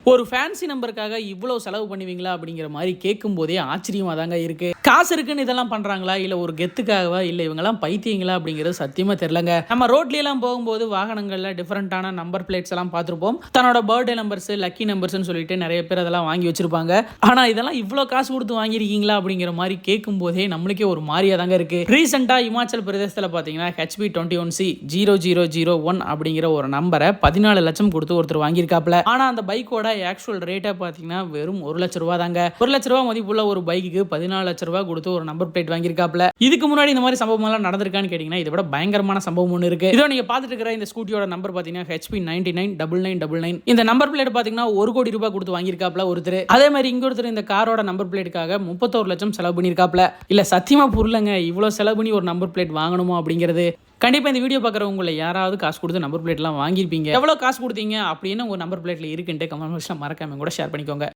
ஒரு ஃபேன்சி நம்பருக்காக இவ்வளோ செலவு பண்ணுவீங்களா அப்படிங்கிற மாதிரி கேட்கும் போதே ஆச்சரியமாக தாங்க இருக்குது காசு இருக்குன்னு இதெல்லாம் பண்ணுறாங்களா இல்லை ஒரு கெத்துக்காகவா? இல்லை இவங்கெல்லாம் பைத்தியங்களா அப்படிங்கிறது சத்தியமாக தெரிலங்க நம்ம ரோட்ல போகும்போது வாகனங்களில் டிஃப்ரெண்ட்டான நம்பர் பிளேட்ஸ் எல்லாம் பார்த்துருப்போம். தன்னோட பர்த்டே நம்பர்ஸ் லக்கி நம்பர்ஸ்னு சொல்லிட்டு நிறைய பேர் அதெல்லாம் வாங்கி வச்சிருப்பாங்க. ஆனால் இதெல்லாம் இவ்வளோ காசு கொடுத்து வாங்கியிருக்கீங்களா அப்படிங்கிற மாதிரி கேட்கும் போதே நம்மளுக்கே ஒரு மாதிரியா தாங்க இருக்குது ரீசெண்டாக இமாச்சல் பிரதேசத்தில் பார்த்தீங்கன்னா HP twenty one C zero zero zero one அப்படிங்கிற ஒரு நம்பரை பதினாலு லட்சம் கொடுத்து ஒருத்தர் வாங்கியிருக்காப்ல ஆனால் அந்த பைக்கோட ஆக்சுவல் ரேட்டை பார்த்தீங்கன்னா வெறும் ஒரு லட்ச ரூபா தாங்க ஒரு லட்ச ரூபா மதிப்புள்ள ஒரு பைக்குக்கு பதினாலு லட்ச ரூபா கொடுத்து ஒரு நம்பர் பிளேட் வாங்கியிருக்காப்ல இதுக்கு முன்னாடி இந்த மாதிரி சம்பவம் எல்லாம் நடந்திருக்கான்னு கேட்டீங்கன்னா இதை விட பயங்கரமான சம்பவம் ஒன்று இருக்கு. இதோ நீங்க பார்த்துட்டு இருக்கிற இந்த ஸ்கூட்டியோட நம்பர் பார்த்தீங்கன்னா HP ninety nine double nine double nine இந்த நம்பர் பிளேட் பார்த்தீங்கன்னா ஒரு கோடி ரூபாய் கொடுத்து வாங்கியிருக்காப்ல ஒருத்தர். அதே மாதிரி இங்க ஒருத்தர் இந்த காரோட நம்பர் பிளேட்டுக்காக முப்பத்தோரு லட்சம் செலவு பண்ணியிருக்காப்ல இல்ல சத்தியமா புரியலங்க. இவ்வளோ செலவு பண்ணி ஒரு நம்பர் பிளேட் வாங்கணுமா அப்படிங்கிறது. கண்டிப்பாக இந்த வீடியோ பார்க்குறவங்கள யாராவது காசு கொடுத்து நம்பர் பிளேட்லாம் வாங்கியிருப்பீங்க. எவ்வளோ காசு கொடுத்தீங்க அப்படின்னு உங்கள் நம்பர் பிளேட்டில் இருக்குன்ட்டு கமெண்ட் பாக்ஸில் மறக்காம கூட ஷேர் பண்ணிக்கோங்க.